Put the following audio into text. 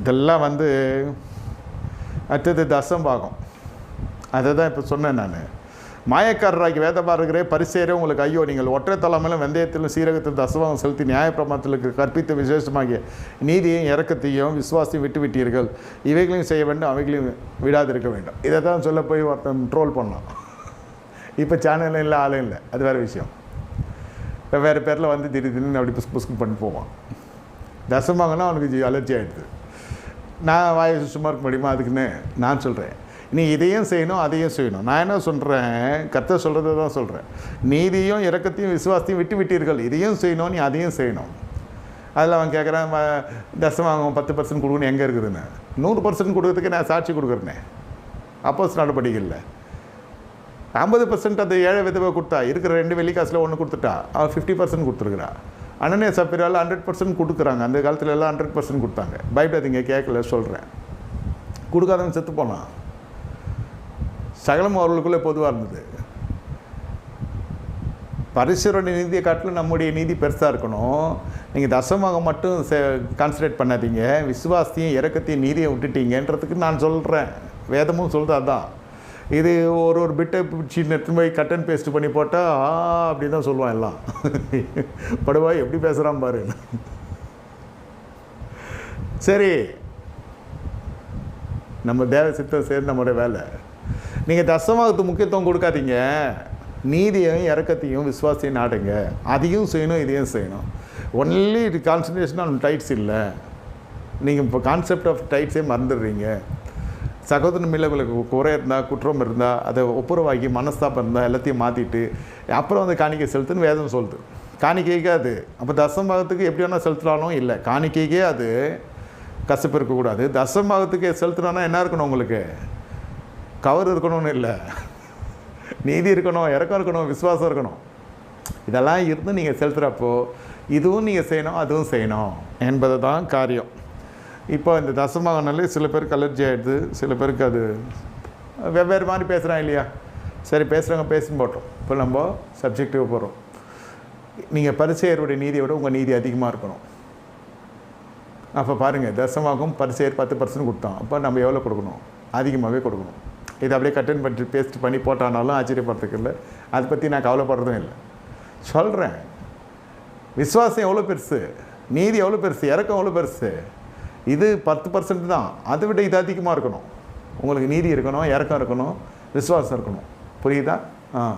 இதெல்லாம் வந்து அடுத்தது தசம் பாகம் அதை தான் இப்போ சொன்னேன் நான். மாயக்காரராகி வேதபாரகரே பரிசேரே உங்களுக்கு ஐயோ நீங்கள் ஒற்றை தலைமையிலும் வெந்தயத்திலும் சீரகத்திலும் தசவாகம் செலுத்தி நியாயப்பிரமாணத்திற்கு கற்பித்த விசேஷமாகிய நீதியையும் இறக்கத்தையும் விசுவாசத்தையும் விட்டு விட்டீர்கள் இவைகளையும் செய்ய வேண்டும் அவைகளையும் விடாதிருக்க வேண்டும். இதை தான் சொல்ல போய் ஒருத்தன் ட்ரோல் பண்ணலாம் இப்போ சேனலும் இல்லை ஆளும் இல்லை. அது வேறு விஷயம். வெவ்வேறு பேரில் வந்து திடீர் திடீர்னு அப்படி புஸ் புஸ்கு பண்ணி போவான். தசமாகனா அவனுக்கு அலர்ஜி ஆகிடுது நான் வாய் சும்மா இருக்க முடியுமா? அதுக்குன்னு நான் சொல்கிறேன் நீ இதையும் செய்யணும் அதையும் செய்யணும். நான் என்ன சொல்கிறேன் கத்த சொல்கிறத தான் சொல்கிறேன் நீதியும் இறக்கத்தையும் விசுவாசத்தையும் விட்டு விட்டீர்கள். இதையும் செய்யணும் நீ அதையும் செய்யணும். அதில் அவன் கேட்குறான் தசம் அவன் பத்து பர்சன்ட் கொடுக்கணும் எங்கே இருக்குதுன்னு? நூறு பர்சன்ட் கொடுக்கறதுக்கு நான் சாட்சி கொடுக்குறேனே. அப்போஸ் நடவடிக்கையில் ஐம்பது பர்சன்ட் அந்த ஏழை விதவை கொடுத்தா இருக்கிற ரெண்டு வெள்ளி காசில் ஒன்று கொடுத்துட்டா அவள் ஃபிஃப்டி பர்சன்ட் கொடுத்துருக்குறா. அண்ணனே சப்பீரால் ஹண்ட்ரட் பர்சன்ட் கொடுக்குறாங்க. அந்த காலத்துல எல்லாம் ஹண்ட்ரட் பர்சன்ட் கொடுத்தாங்க. பயப்படாதீங்க கேட்கல சொல்கிறேன் கொடுக்காதவங்க செத்து போனான். சகலம் அவர்களுக்குள்ளே பொதுவாக இருந்தது. பரிசுரோட நீதியை காட்டிலும் நம்முடைய நீதி பெருசாக இருக்கணும். நீங்கள் தசமாக மட்டும் கான்சன்ட்ரேட் பண்ணாதீங்க. விசுவாசத்தையும் இறக்கத்தையும் நீதியை விட்டுட்டீங்கன்றதுக்கு நான் சொல்கிறேன் வேதமும் சொல்கிறது அதான் இது ஒரு ஒரு பிட்டை சின்ன எடுத்துன்னு போய் கட் அண்ட் பேஸ்ட் பண்ணி போட்டால் ஆ அப்படி தான் சொல்லுவான் எல்லாம். படுவாய் எப்படி பேசுகிறான் பாரு. சரி. நம்ம தேவ சித்தம் சேர்ந்து நம்மளோட வேலை. நீங்கள் தசமாகத்து முக்கியத்துவம் கொடுக்காதீங்க. நீதியையும் இறக்கத்தையும் விசுவாசத்தையும் நாடுங்க. அதையும் செய்யணும் இதையும் செய்யணும். ஒன்லி இது கான்சன்ட்ரேஷன் ஆன் டைட்ஸ் இல்லை. நீங்கள் இப்போ கான்செப்ட் ஆஃப் டைட்ஸே மறந்துடுறீங்க. சகோதரன் மேலே உங்களுக்கு குறை இருந்தால் குற்றம் இருந்தால் அதை ஒப்புரவாக்கி மனஸ்தாபம் இருந்தால் எல்லாத்தையும் மாற்றிட்டு அப்புறம் வந்து காணிக்கை செலுத்துன்னு வேதம் சொல்லுது. காணிக்கைக்கே அது. அப்போ தசம்பாகத்துக்கு எப்படி வேணால் செலுத்தலாலும் இல்லை. காணிக்கைக்கே அது கசப்பு இருக்கக்கூடாது. தசம்பாகத்துக்கு செலுத்தினா என்ன இருக்கணும் உங்களுக்கு? கவர் இருக்கணும்னு இல்லை. நீதி இருக்கணும் இறக்கம் இருக்கணும் விசுவாசம் இருக்கணும். இதெல்லாம் இருந்து நீங்கள் செலுத்துகிறப்போ இதுவும் நீங்கள் செய்யணும் அதுவும் செய்யணும் என்பது தான் காரியம். இப்போ இந்த தசமாகனாலே சில பேருக்கு அலர்ஜி ஆகிடுது சில பேருக்கு அது வெவ்வேறு மாதிரி பேசுகிறான் இல்லையா? சரி பேசுகிறவங்க பேசின்னு போட்டோம். இப்போ நம்ம சப்ஜெக்டிவ் போகிறோம் நீங்கள் பரிசெயருடைய நீதியை விட உங்கள் நீதி அதிகமாக இருக்கணும். அப்போ பாருங்கள் தசமாகும் பரிசெயர் பத்து பர்சன்ட் கொடுத்தோம் அப்போ நம்ம எவ்வளோ கொடுக்கணும்? அதிகமாகவே கொடுக்கணும். இதை அப்படியே கட்டன் பண்ணி பேஸ்ட் பண்ணி போட்டானாலும் ஆச்சரியப்படுறதுக்கு இல்லை. அதை பற்றி நான் கவலைப்படுறதும் இல்லை. சொல்கிறேன் விஸ்வாசம் எவ்வளோ பெருசு? நீதி எவ்வளோ பெருசு? இறக்கம் எவ்வளோ பெருசு? இது பத்து பர்சன்ட் தான். அதை விட இது அதிகமாக இருக்கணும். உங்களுக்கு நீதி இருக்கணும் இறக்கம் இருக்கணும் விசுவாசம் இருக்கணும். புரியுதா? ஆ.